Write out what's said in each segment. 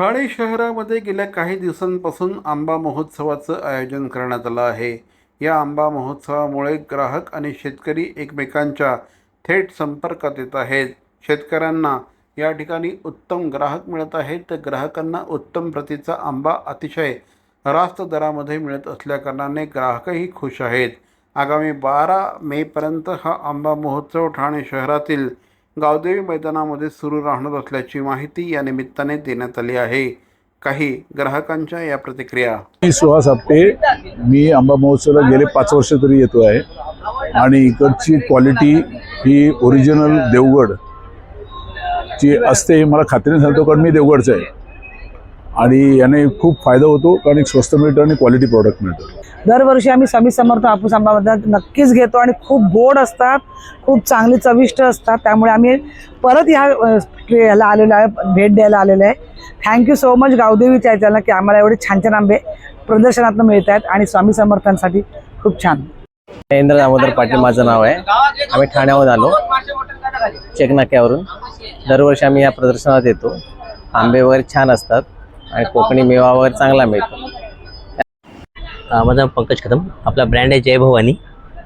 ठाणे शहरामध्ये गेल्या काही दिवसांपासून आंबा महोत्सवाचं आयोजन करण्यात आलं आहे. या आंबा महोत्सवामुळे ग्राहक आणि शेतकरी एकमेकांच्या थेट संपर्कात येत आहेत. शेतकऱ्यांना या ठिकाणी उत्तम ग्राहक मिळत आहेत. तर ग्राहकांना उत्तम प्रतीचा आंबा अतिशय रास्त दरामध्ये मिळत असल्याकारणाने ग्राहकही खुश आहेत. आगामी बारा मेपर्यंत हा आंबा महोत्सव ठाणे शहरातील गावदेवी मैदानामध्ये सुरू राहणार असल्याची माहिती या निमित्ताने देण्यात आली आहे. काही ग्राहकांच्या या प्रतिक्रिया. मी सुहास आपटे. मी आंबा महोत्सवाला गेले पाच वर्ष तरी येतो आहे आणि इकडची क्वालिटी ही ओरिजिनल देवगड. ची असते हे मला खात्रीने सांगतो कारण मी देवगडचा आहे. आणि याने खूप फायदा होतो कारण एक स्वस्त मिळतं आणि क्वालिटी प्रॉडक्ट मिळतं. दरवर्षी आम्ही स्वामी समर्थ हापूस आंबाबद्दल नक्कीच घेतो आणि खूप गोड असतात खूप चांगली चविष्ट असतात त्यामुळे आम्ही परत ह्या याला आलेलो आहे भेट द्यायला आलेलो आहे. थँक्यू सो मच गावदेवीच्या याच्याला की आम्हाला एवढे छान छान आंबे प्रदर्शनातून मिळत आहेत आणि स्वामी समर्थांसाठी खूप छान. महेंद्र दामोदर पाटील माझं नाव आहे. आम्ही ठाण्याहून आलो चेक नाक्यावरून दरवर्षी आम्ही या प्रदर्शनात येतो. आंबे वगैरे छान असतात. आणि कोकणी मेवा वगैरे चांगला मिळतो. माझा पंकज कदम. आपला ब्रँड आहे जय भवानी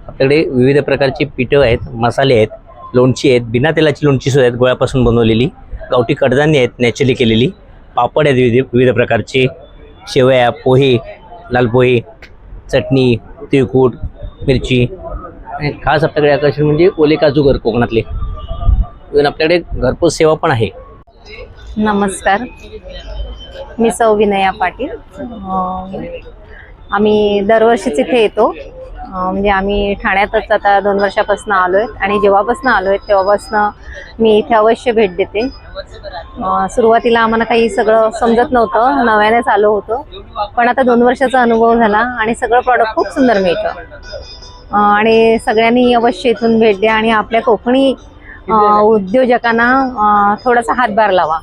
आपल्याकडे विविध प्रकारची पिठं आहेत मसाले आहेत लोणची आहेत बिना तेलाची लोणची सुद्धा आहेत गोळ्यापासून बनवलेली. गावठी कडधान्य आहेत नॅचरली केलेली. पापड आहेत विविध विविध प्रकारचे. शेवया पोहे लाल पोहे चटणी तिळकूट मिरची. आणि खास आपल्याकडे आकर्षण म्हणजे ओले काजूगर कोकणातले. इव्हन आपल्याकडे घरपोच सेवा पण आहे. नमस्कार. मी सौ विनया पाटील. आम्ही दरवर्षीच इथे येतो. म्हणजे आम्ही ठाण्यातच आता दोन वर्षापासून आलो आहे आणि जेव्हापासून आलो आहे तेव्हापासून मी इथे अवश्य भेट देते. सुरुवातीला आम्हाला काही सगळं समजत नव्हतं. नव्यानेच आलो होतो. पण आता दोन वर्षाचा अनुभव झाला आणि सगळं प्रॉडक्ट खूप सुंदर मिळतं. आणि सगळ्यांनी अवश्य इथून भेट द्या आणि आपल्या कोकणी उद्योजकांना थोडासा हातभार लावा.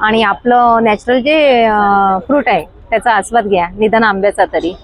आणि आपलं नॅचरल जे फ्रूट आहे त्याचा आस्वाद घ्या. निदान आंब्याचा तरी.